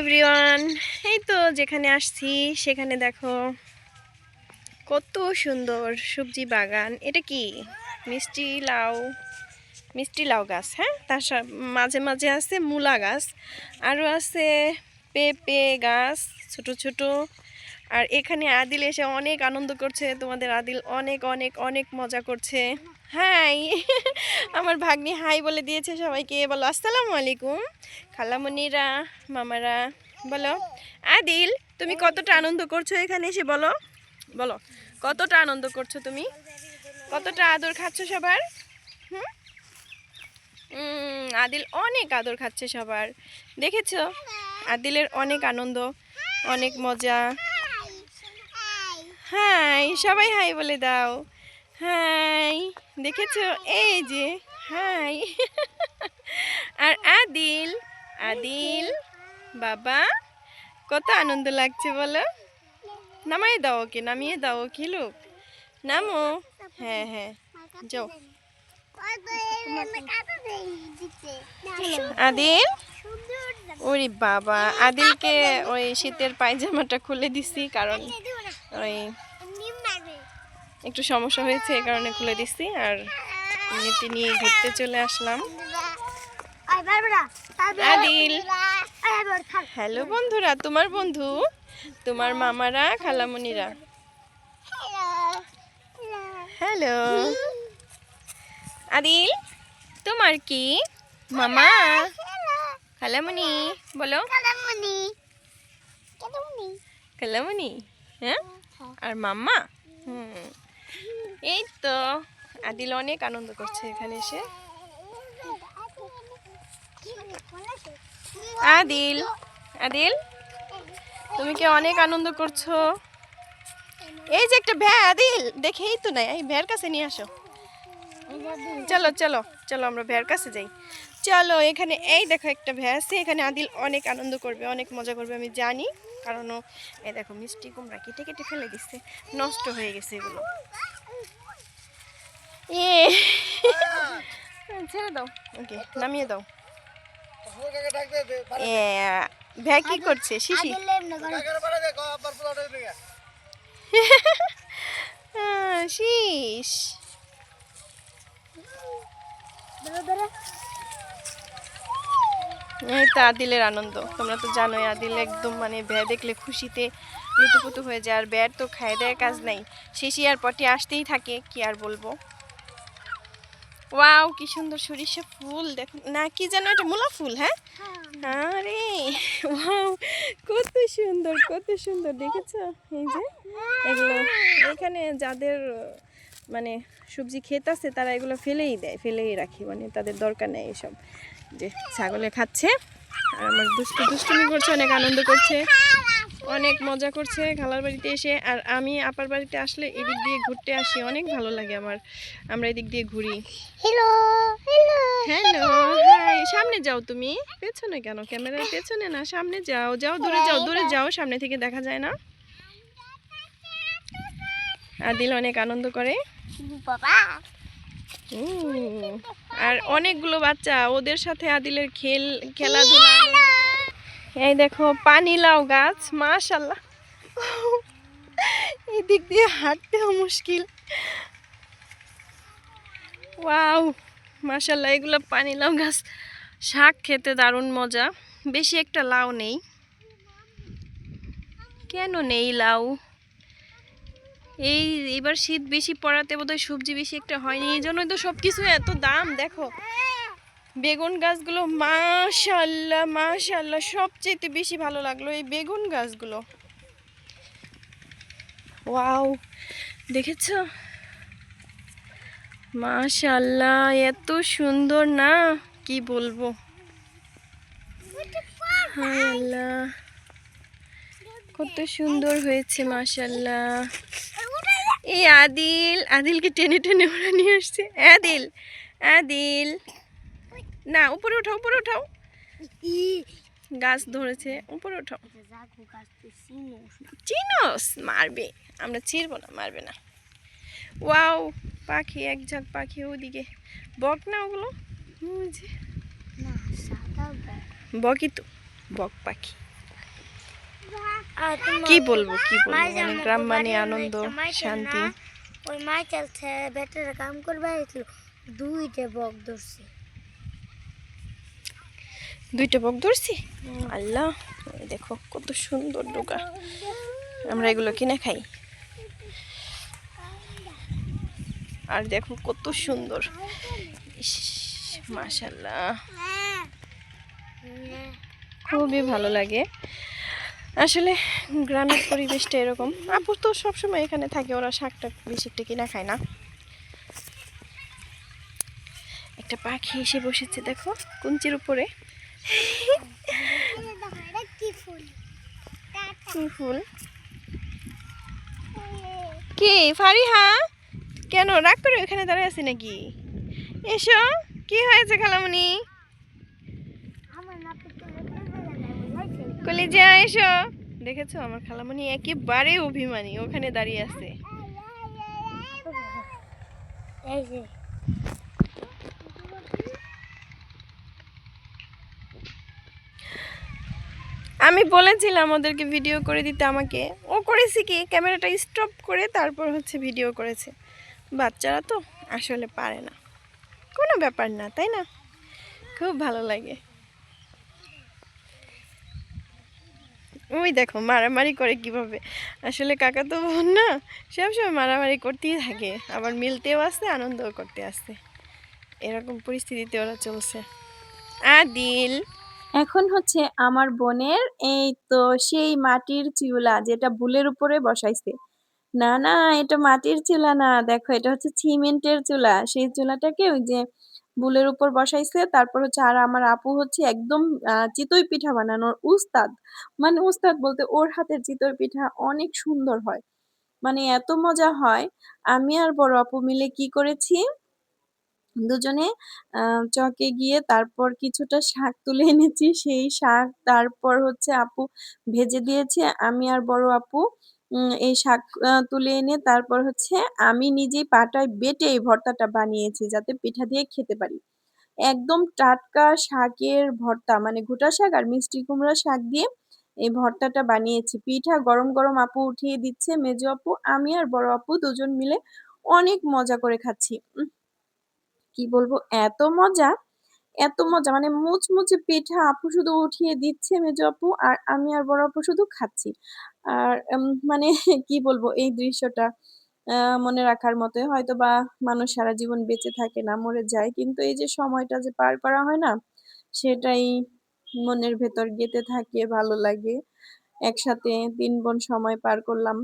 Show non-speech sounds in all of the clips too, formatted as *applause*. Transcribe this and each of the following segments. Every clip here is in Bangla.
এভরিওয়ান এই তো যেখানে আসছি, সেখানে দেখো কত সুন্দর সবজি বাগান। এটা কি? মিষ্টি লাউ মিষ্টি লাউ গাছ হ্যাঁ? তার মাঝে মাঝে আছে মূলা গাছ। আরও আছে পেঁপে গাছ, ছোট ছোট। আর এখানে আদিল এসে অনেক আনন্দ করছে, তোমাদের আদিল অনেক অনেক অনেক মজা করছে। হাই *laughs* আমার ভাগ্নি হাই বলে দিয়েছে সবাইকে, বলো, আসসালামু আলাইকুম। খালামণিরা মামারা, বলো, আদিল, তুমি কতটা আনন্দ করছ এখানে এসে বলো। বলো, কতটা আনন্দ করছ তুমি? কতটা আদর খাচ্ছ সবার? হুম? আদিল অনেক আদর খাচ্ছে সবার। দেখেছ? আদিলের অনেক আনন্দ, অনেক মজা। হাই সবাই হাই বলে দাও। হাই দেখেছ? এই যে হাই। আর আদিল আদিল বাবা কত আনন্দ লাগছে বলো। নামাই দাও ওকে নামিয়ে দাও ওকে লোক। নামো। হ্যাঁ হ্যাঁ। যাও। আদিল? ওরে বাবা আদিলকে ওই শীতের পায়জামাটা খুলে দিছি কারণ ওই একটু সমস্যা হয়েছে এই কারণে খুলে দিছি। আর এমনিতে নিয়ে ঘুরতে চলে আসলাম। আদিল। হ্যালো বন্ধুরা তোমার বন্ধু? তোমার মামারা খালামণিরা হ্যালো। আদিল তোমার কি? মামা? খালামণি বলো। খালামণি হ্যাঁ। আর মাম্মা? হুম। এই তো আদিল অনেক আনন্দ করছে এখানে এসে। আদিল আদিল, তুমি কি অনেক আনন্দ করছ? এই যে একটা ভ্যা, আদিল দেখেই তো নাই, এই ভ্যার কাছে নিয়ে আসো। চলো চলো চলো, আমরা ভ্যার কাছে যাই। চলো, এখানে এই দেখো একটা ভ্যা আছে, এখানে আদিল অনেক আনন্দ করবে, অনেক মজা করবে, আমি জানি, কারণ এই দেখো মিষ্টি কুমড়া কেটে কেটে ফেলে দিচ্ছে নষ্ট হয়ে গেছে এগুলো। এ। ছেড়ে দাও। ওকে নামিয়ে দাও। এ ভ্যা কি করছে? শিশি। *laughs* শীষ এই তো আদিলের আনন্দ। তোমরা তো জানোই আদিল একদম মানে ভ্যা দেখলে খুশিতে লুতুপুতু হয়ে যায় আর ব্যাট তো খায় দেয় কাজ নাই। শিশি আর পটি আসতেই থাকে কি আর বলব? ওয়াও কি সুন্দর সরিষা ফুল দেখো না কি যেন এটা মূলা ফুল হ্যাঁ। আরে ওয়াও কত সুন্দর কত সুন্দর দেখেছ? এই যে এগুলো এখানে যাদের মানে সবজি ক্ষেত আছে তারা এগুলো ফেলেই দেয় ফেলেই রাখে মানে তাদের দরকার নেই এসব। যে ছাগলে খাচ্ছে আর আমার দুষ্টু দুষ্টুমি করছে অনেক আনন্দ করছে। অনেক মজা করছে খালার বাড়িতে এসে। আর আমি আপার বাড়িতে আসলে এদিক দিয়ে ঘুরতে আসি অনেক ভালো লাগে আমার। আমরা এদিক দিয়ে ঘুরি। হ্যালো হ্যালো হ্যালো হাই সামনে যাও তুমি। পেছনে কেন? ক্যামেরার পেছনে না সামনে যাও যাও দূরে যাও দূরে যাও সামনে থেকে দেখা যায় না। আদিল অনেক আনন্দ করে। বাবা। আর অনেকগুলো বাচ্চা ওদের সাথে আদিলের খেল খেলাধুলা। এই দেখো, পানি লাউ গাছ মাশাল্লাহ এই দিক দিয়ে হাঁটতেও মুশকিল। ওয়াও মাশাল্লাহ এগুলো পানি লাউ গাছ। শাক খেতে দারুণ মজা। বেশি একটা লাউ নেই। কেন নেই লাউ? এই, এবার শীত বেশি পড়াতে বোধহয় সবজি বেশি একটা হয়নি। এই জন্যই তো সব কিছু এত দাম, দেখো। বেগুন গাছগুলো মাশাল্লাহ মাশাল্লাহ। সবচেয়ে বেশি ভালো লাগল এই বেগুন গাছগুলো। ওয়াও, দেখেছ? মাশাল্লাহ, এত সুন্দর না? কি বলব? আল্লাহ কত সুন্দর হয়েছে, মাশাল্লাহ। এই আদিল, আদিলকে টেনে টেনে ওরা নিয়ে আসছে। আদিল আদিল। না, উপরে উঠাও উপরে উঠাও। গাছ ধরেছে, উপরে উঠাও। চিনোস, মারবে। আমরা ছিড়বো না, মারবে না। ওয়াও, পাখি, এক ঝাঁক পাখি ওদিকে বক না ওগুলো? বকই তো বক পাখি। কি বলব কি বলব? মানে গ্রাম মানে আনন্দ, শান্তি। ওই মাইকেল ব্যাটারে কাম করবে দুইটা বক ধরছে। দুইটা বক ধরছি। আল্লাহ দেখো কত সুন্দর ডোকা আমরা এগুলো কিনে খাই। আর দেখো কত সুন্দর। মাশাল্লাহ খুবই ভালো লাগে। আসলে গ্রামের পরিবেশটা এরকম। আপু তো সবসময় এখানে থাকে ওরা শাকটা বেশি একটা কিনা খায় না। একটা পাখি এসে বসেছে দেখো কুঞ্চির উপরে। কি ফুল? কি ফারিহা? কেন রাগ করে ওখানে দাঁড়িয়ে আছে নাকি? এসো কি হয়েছে তো কলিজা এসো। দেখেছ আমার খালামণি একেবারে অভিমানী ওখানে দাঁড়িয়ে আছে এই যে আমি বলেছিলাম ওদেরকে ভিডিও করে দিতে আমাকে। ও করেছে কি? ক্যামেরাটা স্টপ করে তারপর হচ্ছে ভিডিও করেছে। বাচ্চারা তো আসলে পারে না। কোনো ব্যাপার না, তাই না? খুব ভালো লাগে। ওই দেখো, মারামারি করে কীভাবে? আসলে কাকা তো বোন না, সবসময় মারামারি করতেই থাকে। আবার মিলতেও আসছে আনন্দও করতে আসছে এরকম পরিস্থিতিতে ওরা চলছে। আদিল! এখন হচ্ছে আমার বোনের এই তো সেই মাটির চুলা যেটা বুলের উপরে বসাইছে। না না, এটা মাটির চুলা না, দেখো এটা হচ্ছে সিমেন্টের চুলা। সেই চুলাটাকে ওই যে বুলের উপর বসাইছে, তারপর হচ্ছে আর আমার আপু হচ্ছে একদম চিতই পিঠা বানানোর উস্তাদ। মানে উস্তাদ বলতে ওর হাতের চিতই পিঠা অনেক সুন্দর হয়। মানে এত মজা হয়। আমি আর বড় আপু মিলে কি করেছি? দুজনে চকে গিয়ে তারপর কিছুটা শাক তুলে এনেছি। সেই শাক তারপর হচ্ছে আপু ভেজে দিয়েছে, আমি আর বড় আপু। এই শাক তুলে এনে তারপর হচ্ছে আমি নিজেই পাটায় বেটে এই ভর্তাটা বানিয়েছি যাতে পিঠা দিয়ে খেতে পারি। একদম টাটকা শাকের ভর্তা মানে গোটা শাক আর মিষ্টি কুমড়া শাক দিয়ে এই ভর্তাটা বানিয়েছি। পিঠা গরম গরম আপু উঠিয়ে দিচ্ছে, মেজো আপু, আমি আর বড় আপু দুজন মিলে অনেক মজা করে খাচ্ছি। কি বলব, এত মজা এত মজা মানে মুচমুচে পিঠা আপু শুধু উঠিয়ে দিচ্ছে মেজো আপু আর আমি আর বড় আপু শুধু খাচ্ছি। আর মানে *laughs* কি বলব, এই দৃশ্যটা মনে রাখার মতো হয়তো বা মানুষ সারা জীবন বেঁচে থাকে না, মরে যায়, কিন্তু এই যে সময়টা যে পার করা হয় না, সেটাই মনের ভেতর গেঁথে থাকে, ভালো লাগে। একসাথে তিন বোন সময় পার করলাম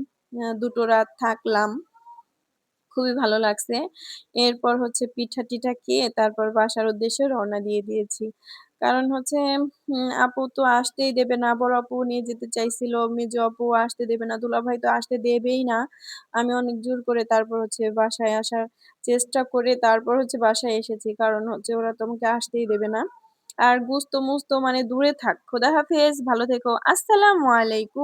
দুটো রাত থাকলাম। খুবই ভালো লাগছে। এরপর হচ্ছে পিঠা টিঠা খেয়ে তারপর বাসার উদ্দেশ্যে রওনা দিয়ে দিয়েছি। কারণ হচ্ছে আপু তো আসতেই দেবে না। বড় আপু নিয়ে যেতে চাইছিল, মেজো আপু আসতে দেবে না দুলাভাই তো আসতে দেবেই না। আমি অনেক জোর করে তারপর হচ্ছে বাসায় আসার চেষ্টা করে তারপর হচ্ছে বাসায় এসেছি। কারণ হচ্ছে ওরা তোমাকে আসতেই দেবে না। আর গুস্ত মুস্ত মানে দূরে থাক। খোদা হাফেজ, ভালো থেকো। আসসালামু আলাইকুম।